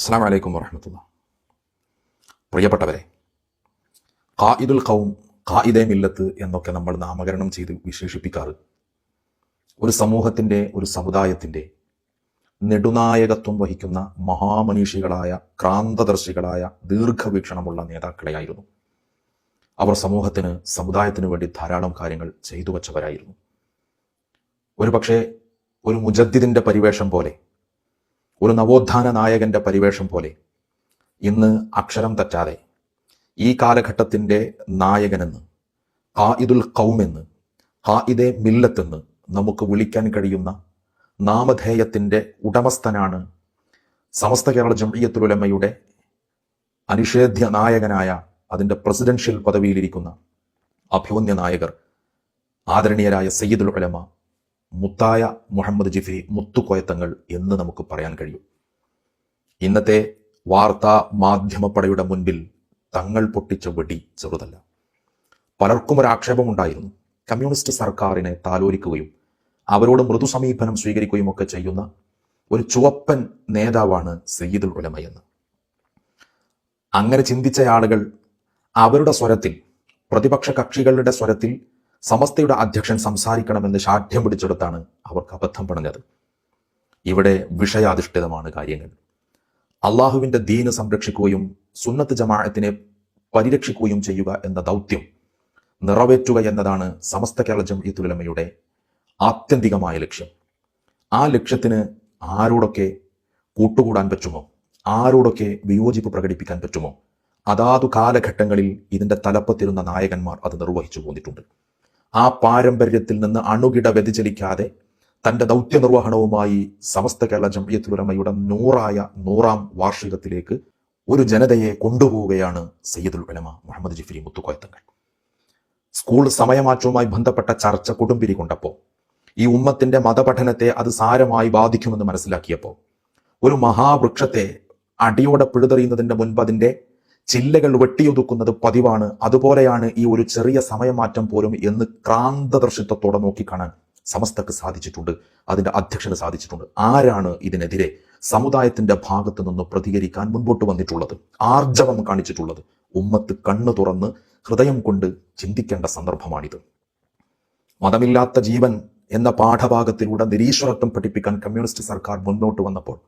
അസ്സാം വലൈക്കും വറഹമത്തുള്ള പ്രിയപ്പെട്ടവരെ ഖായിദുൽ ഖൗം ഖായിദെ മില്ലത്ത് എന്നൊക്കെ നമ്മൾ നാമകരണം ചെയ്ത് വിശേഷിപ്പിക്കാറ്. ഒരു സമൂഹത്തിന്റെ ഒരു സമുദായത്തിന്റെ നെടുനായകത്വം വഹിക്കുന്ന മഹാമനീഷികളായ ക്രാന്തദർശികളായ ദീർഘവീക്ഷണമുള്ള നേതാക്കളെയായിരുന്നു. അവർ സമൂഹത്തിന് സമുദായത്തിന് വേണ്ടി ധാരാളം കാര്യങ്ങൾ ചെയ്തു വച്ചവരായിരുന്നു. ഒരുപക്ഷെ ഒരു മുജദ്ദിദിന്റെ പരിവേഷം പോലെ ഒരു നവോത്ഥാന നായകന്റെ പരിവേഷം പോലെ ഇന്ന് അക്ഷരം തെറ്റാതെ ഈ കാലഘട്ടത്തിന്റെ നായകനെന്ന് ഹായിദുൽ കൗമെന്ന് ഹായിദെ മില്ലത്തെന്ന് നമുക്ക് വിളിക്കാൻ കഴിയുന്ന നാമധേയത്തിന്റെ ഉടമസ്ഥനാണ് സമസ്ത കേരള ജംഇയത്തുലമയുടെ അനിഷേധ്യ നായകനായ അതിന്റെ പ്രസിഡൻഷ്യൽ പദവിയിലിരിക്കുന്ന അഭിമന്യ നായകർ ആദരണീയരായ സയ്യിദുൽ ഉലമ. മുത്തായ മുഹമ്മദ് ജിഫി മുത്തുകോയത്തങ്ങൾ എന്ന് നമുക്ക് പറയാൻ കഴിയും. ഇന്നത്തെ വാർത്താ മാധ്യമപ്പടയുടെ മുൻപിൽ തങ്ങൾ പൊട്ടിച്ച വെടി ചെറുതല്ല. പലർക്കും ഒരു ആക്ഷേപമുണ്ടായിരുന്നു. കമ്മ്യൂണിസ്റ്റ് സർക്കാരിനെ താലോലിക്കുകയും അവരോട് മൃദു സമീപനം സ്വീകരിക്കുകയും ഒക്കെ ചെയ്യുന്ന ഒരു ചുവപ്പൻ നേതാവാണ് സയ്യിദുൽ ഉലമയെന്ന് അങ്ങനെ ചിന്തിച്ച ആളുകൾ അവരുടെ സ്വരത്തിൽ പ്രതിപക്ഷ കക്ഷികളുടെ സ്വരത്തിൽ സമസ്തയുടെ അധ്യക്ഷൻ സംസാരിക്കണമെന്ന് ശാഠ്യം പിടിച്ചെടുത്താണ് അവർക്ക് അബദ്ധം പറഞ്ഞത് ഇവിടെ വിഷയാധിഷ്ഠിതമാണ് കാര്യങ്ങൾ. അള്ളാഹുവിന്റെ ദീന് സംരക്ഷിക്കുകയും സുന്നത്ത് ജമാഅത്തിനെ പരിരക്ഷിക്കുകയും ചെയ്യുക എന്ന ദൗത്യം നിറവേറ്റുക എന്നതാണ് സമസ്ത കേരള ജംഇത്തുലമയുടെ ആത്യന്തികമായ ലക്ഷ്യം. ആ ലക്ഷ്യത്തിന് ആരോടൊക്കെ കൂട്ടുകൂടാൻ പറ്റുമോ? ആരോടൊക്കെ വിയോജിപ്പ് പ്രകടിപ്പിക്കാൻ പറ്റുമോ? അതാതു കാലഘട്ടങ്ങളിൽ ഇതിന്റെ തലപ്പത്തിരുന്ന നായകന്മാർ അത് നിർവഹിച്ചു പോന്നിട്ടുണ്ട്. ആ പാരമ്പര്യത്തിൽ നിന്ന് അണുകിട വ്യതിചലിക്കാതെ തന്റെ ദൗത്യ നിർവഹണവുമായി സമസ്ത കേരള ജംഇയത്തുലമയുടെ നൂറായ നൂറാം വാർഷികത്തിലേക്ക് ഒരു ജനതയെ കൊണ്ടുപോവുകയാണ് സയ്യിദുൽ ഉലമ മുഹമ്മദ് ജിഫിരി മുത്തുക്കോയത്തങ്ങൾ. സ്കൂൾ സമയമാറ്റവുമായി ബന്ധപ്പെട്ട ചർച്ച കൊടുമ്പിരി കൊണ്ടപ്പോൾ ഈ ഉമ്മത്തിന്റെ മതപഠനത്തെ അത് സാരമായി ബാധിക്കുമെന്ന് മനസ്സിലാക്കിയപ്പോൾ ഒരു മഹാവൃക്ഷത്തെ അടിയോടെ പിഴുതെറിയുന്നതിന്റെ മുൻപ് അതിന്റെ ചില്ലകൾ വെട്ടിയൊതുക്കുന്നത് പതിവാണ്. അതുപോലെയാണ് ഈ ഒരു ചെറിയ സമയമാറ്റം പോലും എന്ന് ക്രാന്തദർശിത്വത്തോടെ നോക്കിക്കാണാൻ സമസ്തക്ക് സാധിച്ചിട്ടുണ്ട്. അതിന്റെ അധ്യക്ഷന് സാധിച്ചിട്ടുണ്ട്. ആരാണ് ഇതിനെതിരെ സമുദായത്തിന്റെ ഭാഗത്തു നിന്ന് പ്രതികരിക്കാൻ മുൻപോട്ട് വന്നിട്ടുള്ളത്? ആർജവം കാണിച്ചിട്ടുള്ളത്? ഉമ്മത്ത് കണ്ണു തുറന്ന് ഹൃദയം കൊണ്ട് ചിന്തിക്കേണ്ട സന്ദർഭമാണിത്. മതമില്ലാത്ത ജീവൻ എന്ന പാഠഭാഗത്തിലൂടെ നിരീശ്വരത്വം പഠിപ്പിക്കാൻ കമ്മ്യൂണിസ്റ്റ് സർക്കാർ മുന്നോട്ട് വന്നപ്പോൾ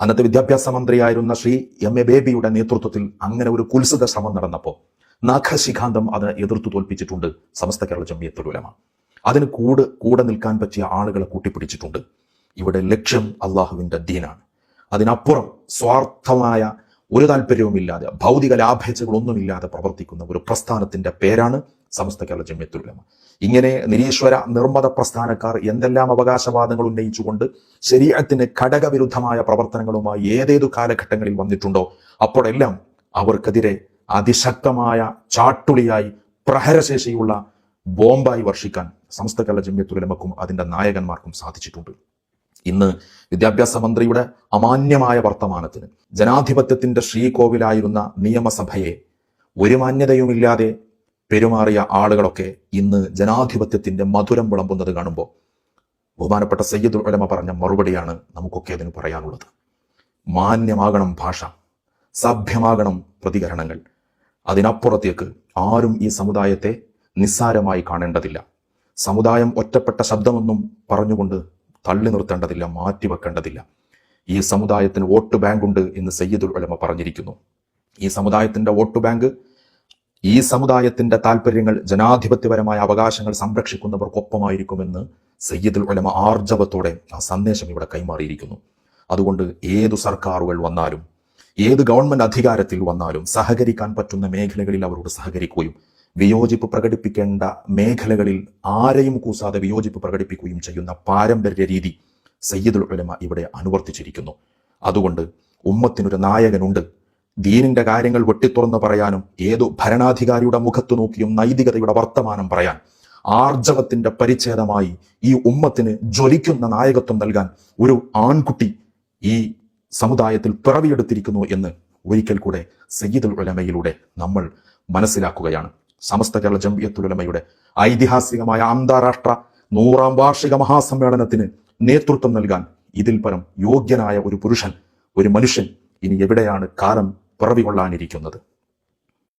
അന്നത്തെ വിദ്യാഭ്യാസ മന്ത്രിയായിരുന്ന ശ്രീ എം എ ബേബിയുടെ നേതൃത്വത്തിൽ അങ്ങനെ ഒരു കുൽസിത ശ്രമം നടന്നപ്പോൾ നാഖശിഖാന്തം അത് എതിർത്തു തോൽപ്പിച്ചിട്ടുണ്ട്. സമസ്ത കേരള ജമ്മിയത്തുലമ അതിന് കൂട് കൂടെ നിൽക്കാൻ പറ്റിയ ആളുകളെ കൂട്ടിപ്പിടിച്ചിട്ടുണ്ട്. ഇവിടെ ലക്ഷ്യം അള്ളാഹുവിന്റെ ദീനാണ്. അതിനപ്പുറം സ്വാർത്ഥമായ ഒരു താല്പര്യവുമില്ലാതെ ഭൗതിക ലാഭേച്ഛകളൊന്നുമില്ലാതെ പ്രവർത്തിക്കുന്ന ഒരു പ്രസ്ഥാനത്തിന്റെ പേരാണ് സമസ്ത കേരള ജമ്യത്തുലമ ഇങ്ങനെ നിരീശ്വര നിർമ്മത പ്രസ്ഥാനക്കാർ എന്തെല്ലാം അവകാശവാദങ്ങൾ ഉന്നയിച്ചുകൊണ്ട് ശരീരത്തിന് ഘടകവിരുദ്ധമായ പ്രവർത്തനങ്ങളുമായി ഏതേതു കാലഘട്ടങ്ങളിൽ വന്നിട്ടുണ്ടോ അപ്പോഴെല്ലാം അവർക്കെതിരെ അതിശക്തമായ ചാട്ടുളിയായി പ്രഹരശേഷിയുള്ള ബോംബായി വർഷിക്കാൻ സമസ്ത കേരള ജമ്യത്തുലമക്കും അതിന്റെ നായകന്മാർക്കും സാധിച്ചിട്ടുണ്ട്. ഇന്ന് വിദ്യാഭ്യാസ മന്ത്രിയുടെ അമാന്യമായ വർത്തമാനത്തിന് ജനാധിപത്യത്തിന്റെ ശ്രീകോവിലായിരുന്ന നിയമസഭയെ ഒരു മാന്യതയുമില്ലാതെ പെരുമാറിയ ആളുകളൊക്കെ ഇന്ന് ജനാധിപത്യത്തിന്റെ മധുരം വിളമ്പുന്നത് കാണുമ്പോൾ ബഹുമാനപ്പെട്ട സയ്യിദ് ഉലമ പറഞ്ഞ മറുപടിയാണ് നമുക്കൊക്കെ അതിന് പറയാനുള്ളത്. മാന്യമാകണം ഭാഷ സഭ്യമാകണം പ്രതികരണങ്ങൾ. അതിനപ്പുറത്തേക്ക് ആരും ഈ സമുദായത്തെ നിസ്സാരമായി കാണേണ്ടതില്ല. സമുദായം ഒറ്റപ്പെട്ട ശബ്ദമൊന്നും പറഞ്ഞുകൊണ്ട് തള്ളി നിർത്തേണ്ടതില്ല മാറ്റിവെക്കേണ്ടതില്ല ഈ സമുദായത്തിന് വോട്ട് ബാങ്ക് ഉണ്ട് എന്ന് സയ്യിദുൽ ഉലമ പറഞ്ഞിരിക്കുന്നു. ഈ സമുദായത്തിന്റെ വോട്ട് ബാങ്ക് ഈ സമുദായത്തിന്റെ താല്പര്യങ്ങൾ ജനാധിപത്യപരമായ അവകാശങ്ങൾ സംരക്ഷിക്കുന്നവർക്കൊപ്പമായിരിക്കുമെന്ന് സയ്യിദുൽ ഉലമ ആർജവത്തോടെ ആ സന്ദേശം ഇവിടെ കൈമാറിയിരിക്കുന്നു. അതുകൊണ്ട് ഏതു സർക്കാരുകൾ വന്നാലും ഏത് ഗവൺമെന്റ് അധികാരത്തിൽ വന്നാലും സഹകരിക്കാൻ പറ്റുന്ന മേഖലകളിൽ അവരോട് സഹകരിക്കുകയും വിയോജിപ്പ് പ്രകടിപ്പിക്കേണ്ട മേഖലകളിൽ ആരെയും കൂസാതെ വിയോജിപ്പ് പ്രകടിപ്പിക്കുകയും ചെയ്യുന്ന പാരമ്പര്യ രീതി സയ്യിദുൽ ഉലമ ഇവിടെ അനുവർത്തിച്ചിരിക്കുന്നു. അതുകൊണ്ട് ഉമ്മത്തിനൊരു നായകനുണ്ട്. ദീനിന്റെ കാര്യങ്ങൾ വെട്ടിത്തുറന്ന് പറയാനും ഏതു ഭരണാധികാരിയുടെ മുഖത്തു നോക്കിയും നൈതികതയുടെ വർത്തമാനം പറയാൻ ആർജവത്തിന്റെ പരിച്ഛേദമായി ഈ ഉമ്മത്തിന് ജ്വലിക്കുന്ന നായകത്വം നൽകാൻ ഒരു ആൺകുട്ടി ഈ സമുദായത്തിൽ പിറവിയെടുത്തിരിക്കുന്നു എന്ന് ഒരിക്കൽ കൂടെ സയ്യിദുൽ ഉലമയിലൂടെ നമ്മൾ മനസ്സിലാക്കുകയാണ്. സമസ്ത കേരള ജംഇയത്തുലമയുടെ ഐതിഹാസികമായ അന്താരാഷ്ട്ര നൂറാം വാർഷിക മഹാസമ്മേളനത്തിന് നേതൃത്വം നൽകാൻ ഇതിൽ പരം യോഗ്യനായ ഒരു പുരുഷൻ ഒരു മനുഷ്യൻ ഇനി എവിടെയാണ് കാലം പിറവി കൊള്ളാനിരിക്കുന്നത്.